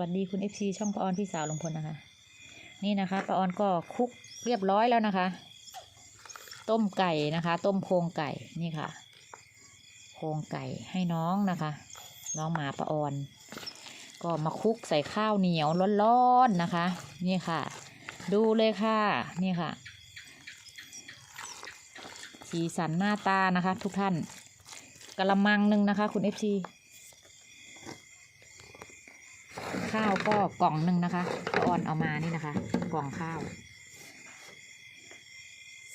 วัสดีคุณเอฟซีช่องปาออนพี่สาวลุงพลนะคะ นี่นะคะปาออนก็คลุกเรียบร้อยแล้วนะคะ ต้มไก่นะคะ ต้มโครงไก่นี่ค่ะ โครงไก่ให้น้องนะคะ น้องหมาปาออน ก็มาคลุกใส่ข้าวเหนียวร้อนๆนะคะ นี่ค่ะ ดูเลยค่ะนี่ค่ะ สีสันหน้าตานะคะ ทุกท่านกะละมังหนึ่งนะคะ คุณเอฟซี ข้าวก็กล่องหนึ่งนะคะปออนเอามานี่นะคะ กล่องข้าว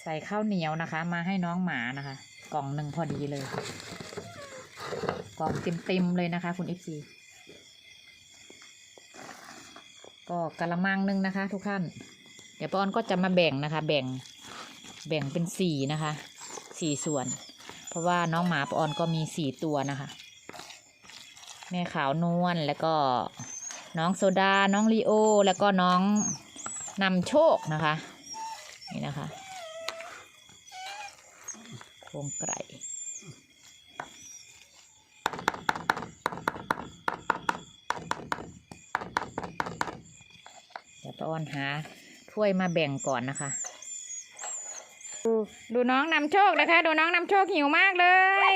ใส่ข้าวเหนียวนะคะ มาให้น้องหมานะคะ กล่องหนึ่งพอดีเลย กล่องเต็มๆเลยนะคะ คุณเอฟซีก็กะละมังหนึ่งนะคะ ทุกท่าน เดี๋ยวป้อนก็จะมาแบ่งนะคะ แบ่งแบ่งเป็นสี่นะคะสี่ส่วน เพราะว่าน้องหมาปอนก็มีสี่ตัวนะคะ แม่ขาวนวลแล้วก็ น้องโซดา น้องลีโอ แล้วก็น้องนำโชคนะคะ นี่นะคะโครงไก่เดี๋ยวป้าอ้อนหาถ้วยมาแบ่งก่อนนะคะดูดูน้องนำโชคนะคะ ดูน้องนำโชคหิวมากเลย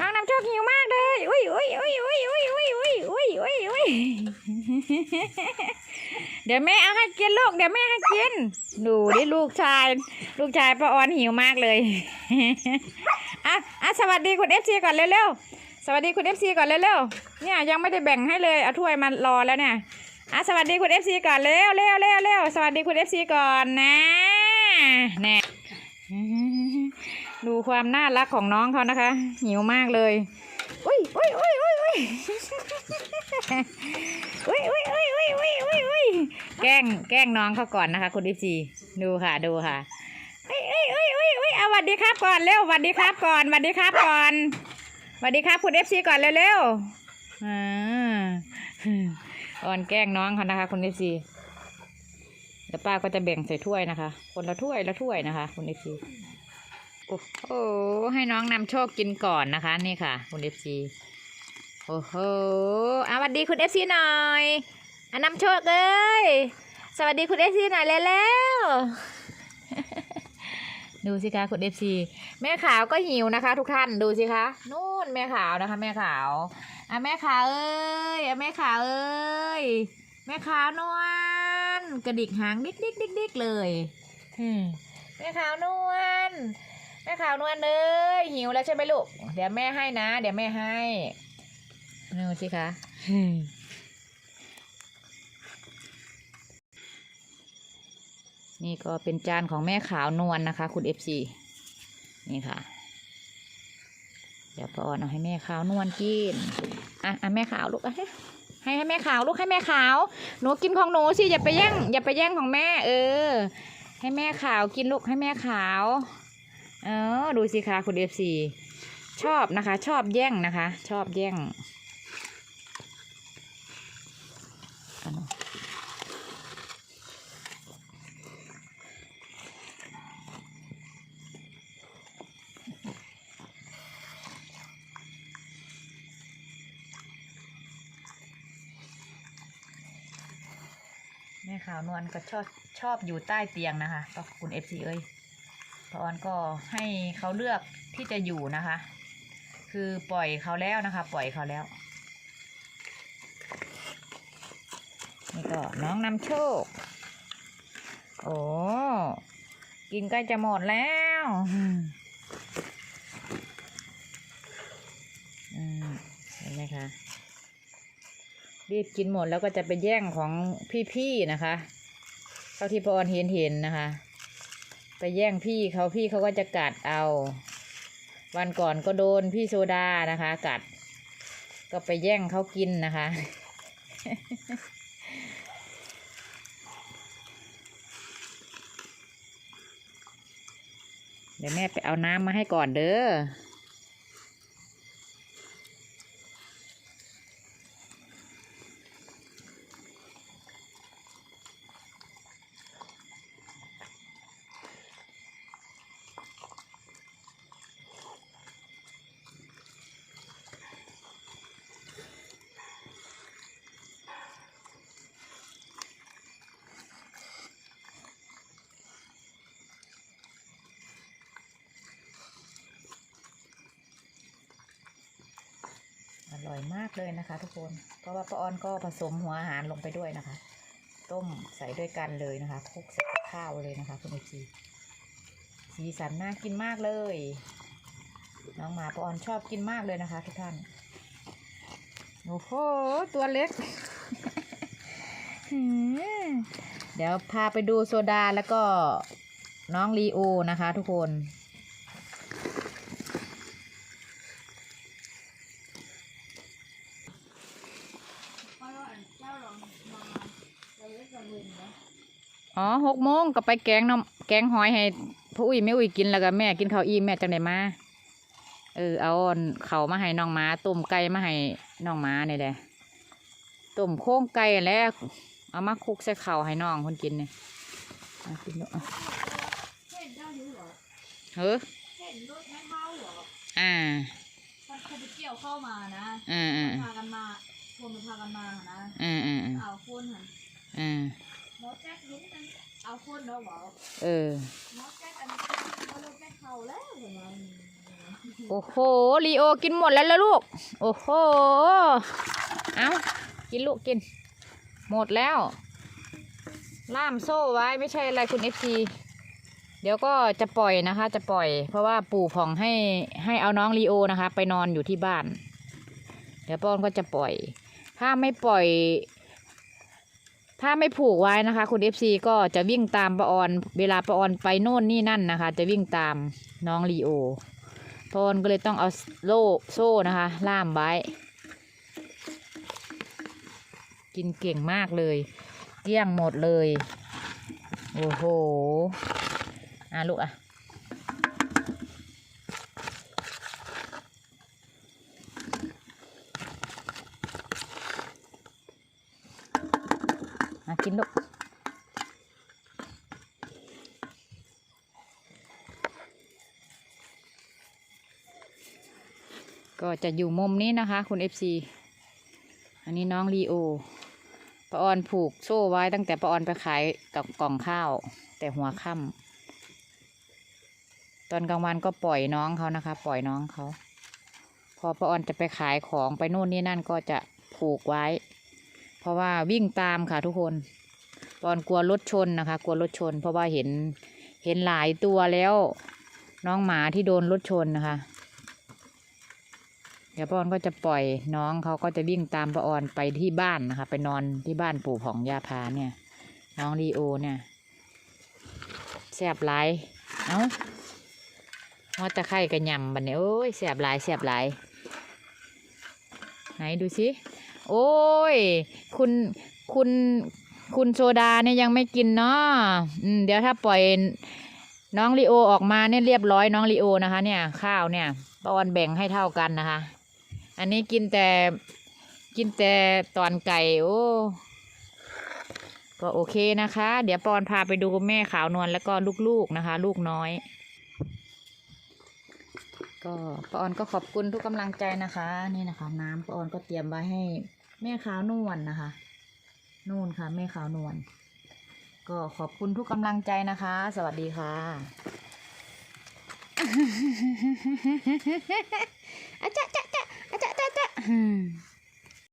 น้องนำโชคหิวมากเลยอุ้ยอุ้ยอุ้ยอุ้ยอุ้ยอุ้ยอุ้ยอุ้ยอุ้ยอุ้ยเดี๋ยวแม่เอาให้กินลูกเดี๋ยวแม่ให้กิน ดูดิลูกชาย ลูกชายป้าออนหิวมากเลยอะอะสวัสดีคุณเอฟซีก่อนเร็วๆสวัสดีคุณเอฟซีก่อนเร็วๆเนี่ยยังไม่ได้แบ่งให้เลยเอาถ้วยมารอแล้วเนี่ยอะสวัสดีคุณเอฟซีก่อนเร็วเร็วเร็วเร็วสวัสดีคุณเอฟซีก่อนนะแน่ ดูความน่ารักของน้องเขานะคะ หิวมากเลยอุ้ยอุ้ยอุ้ยอุ้ยอุ้ยอุ้ยอุ้ยอุ้ยอุ้ยอุ้ยอุ้ยอุ้ยแกล้งแกล้งน้องเขาก่อนนะคะ คุณดิซีดูค่ะดูค่ะอุ้ยอุ้ยอุ้ยอุ้ยอุ้ยเอาสวัสดีครับก่อนเร็วสวัสดีครับก่อนสวัสดีครับก่อนสวัสดีครับคุณเอฟซีก่อนเร็วๆอ่าอ่อนแกล้งน้องเขานะคะ คุณเอฟซีเดี๋ยวป้าก็จะแบ่งใส่ถ้วยนะคะ คนละถ้วยละถ้วยนะคะ คุณเอฟซี โอ้โหให้น้องนำโชคกินก่อนนะคะ นี่ค่ะ คุณเอฟซีโอ้โหอาสวัสดีคุณเอฟซีหน่อยอะนำโชคเอ้ยสวัสดีคุณเอฟซีหน่อยแล้วดูสิคะคุณเอฟซีแม่ขาวก็หิวนะคะ ทุกท่านดูสิคะนู่นแม่ขาวนะคะ แม่ขาวอะแม่ขาวเอ้ยอะแม่ขาวเอ้ยแม่ขาวนวลกระดิกหางดิกดิกดิกดิกเลยแม่ขาวนวล แม่ขาวนวลเลยหิวแล้วใช่ไหมลูก เดี๋ยวแม่ให้นะ เดี๋ยวแม่ให้ดูสิคะนี่ก็เป็นจานของแม่ขาวนวลนะคะ คุณเอฟซีนี่ค่ะ เดี๋ยวป้ออนเอาให้แม่ขาวนวลกินอะอะแม่ขาวลูกอะให้ให้ให้แม่ขาวลูกให้แม่ขาว หนูกินของหนูสิอย่าไปแย่งอย่าไปแย่งของแม่ เออ ให้แม่ขาวกินลูกให้แม่ขาว เออดูสิคะคุณเอฟซีชอบนะคะ ชอบแย่งนะคะ ชอบแย่งแม่ขาวนวลก็ชอบชอบอยู่ใต้เตียงนะคะก็คุณเอฟซีเอ้ย พออนก็ให้เขาเลือกที่จะอยู่นะคะ คือปล่อยเขาแล้วนะคะ ปล่อยเขาแล้ว นี่ก็น้องนำโชค โอ้กินใกล้จะหมดแล้วเห็นไหมคะรีบกินหมดแล้วก็จะไปแย่งของพี่ๆนะคะ เท่าที่พออนเห็นเห็นนะคะ ไปแย่งพี่เขาพี่เขาก็จะกัดเอา วันก่อนก็โดนพี่โซดานะคะ กัด ก็ไปแย่งเขากินนะคะ เดี๋ยวแม่ไปเอาน้ำมาให้ก่อนเด้อ ร่อยมากเลยนะคะ ทุกคน เพราะว่าป้าออนก็ผสมหัวอาหารลงไปด้วยนะคะ ต้มใส่ด้วยกันเลยนะคะคลุกใส่ข้าวเลยนะคะ คุณเอจีสีสันน่ากินมากเลย น้องหมาป้าออนชอบกินมากเลยนะคะ ทุกท่านโอ้โหตัวเล็กเดี๋ยวพาไปดูโซดาแล้วก็น้องลีโอนะคะ ทุกคน อ๋อหกโมงก็ไปแกงน้ำแกงหอยให้พ่ออุ้ยแม่อุ้ยกินแล้วก็แม่กินข้าวอิ่มแม่จังไดมาเออเอาอันเขาวมาให้น้องหมาต้มไก่มาให้น้องหมาเนี่ยแหละต้มโค้งไก่แล้วเอามาคลุกใส่ข้าวให้น้องคนกินเนี่ยเอากินเนอะเห็นเจ้าอยู่เหรอเฮ้อเห็นรถแม่เมาเหรออ่ามันเคยไปเกี่ยวเข้ามานะอ่าอ่าพากันมาคนมันพากันมานะอ่าอ่าเอาคนหันอ่า หมอแจ๊คลุ้นกันเอาคนเนาะเหรอเออ หมอแจ๊คอันนี้เอารถแม่เขาแล้วเหรอโอ้โหลีโอกินหมดแล้วแล้วลูก โอ้โห เอากินลูกกิน หมดแล้ว ล่ามโซ่ไว้ไม่ใช่อะไรคุณเอฟซีเดี๋ยวก็จะปล่อยนะคะ จะปล่อย เพราะว่าปู่ผ่องให้ให้เอาน้องลีโอนะคะ ไปนอนอยู่ที่บ้าน เดี๋ยวป้อนก็จะปล่อย ถ้าไม่ปล่อย ถ้าไม่ผูกไว้นะคะ คุณเอฟซีก็จะวิ่งตามประออนเวลาประออนไปโน่นนี่นั่นนะคะ จะวิ่งตามน้องลีโอพอนก็เลยต้องเอาโล่โซ่นะคะ ล่ามไว้ กินเก่งมากเลย เกลี้ยงหมดเลย โอ้โห อะลูกอะ อะ กินลูก ก็จะอยู่มุมนี้นะคะคุณ FC อันนี้น้องลีโอปะออนผูกโซ่ไว้ตั้งแต่ปะออนไปขายกับกล่องข้าว แต่หัวค่ำตอนกลางวันก็ปล่อยน้องเขานะคะ ปล่อยน้องเขา พอปะออนจะไปขายของไปนู่นนี่นั่นก็จะผูกไว้ เพราะว่าวิ่งตามค่ะทุกคนปออนกลัวรถชนนะคะ กลัวรถชน เพราะว่าเห็นเห็นหลายตัวแล้ว น้องหมาที่โดนรถชนนะคะ เดี๋ยวป้าออนก็จะปล่อยน้องเขาก็จะวิ่งตามป้าออนไปที่บ้านนะคะ ไปนอนที่บ้านปู่ของยาพาเนี่ย น้องลีโอเนี่ยแสบหลายเอ้าว่าตะไคร่กระยำบันเนี่ยโอ้ยแสบหลายแสบหลายไหนดูสิโอ้ย คุณคุณคุณโซดาเนี่ยยังไม่กินเนาะเดี๋ยวถ้าปล่อยน้องลีโอออกมาเนี่ยเรียบร้อยน้องลีโอนะคะ เนี่ย ข้าวเนี่ยป้าออนแบ่งให้เท่ากันนะคะ อันนี้กินแต่กินแต่ตอนไก่โอ้ก็โอเคนะคะ เดี๋ยวปอนพาไปดูแม่ขาวนวลแล้วก็ลูกๆนะคะ ลูกน้อย ก็ปอนก็ขอบคุณทุกกำลังใจนะคะ นี่นะคะ น้ำปอนก็เตรียมไว้ให้แม่ขาวนวลนะคะนู่นค่ะแม่ขาวนวลก็ขอบคุณทุกกำลังใจนะคะ สวัสดีค่ะอาจ๊ะจ๊ะจ๊ะ อาจ๊ะจ๊ะจ๊ะอืม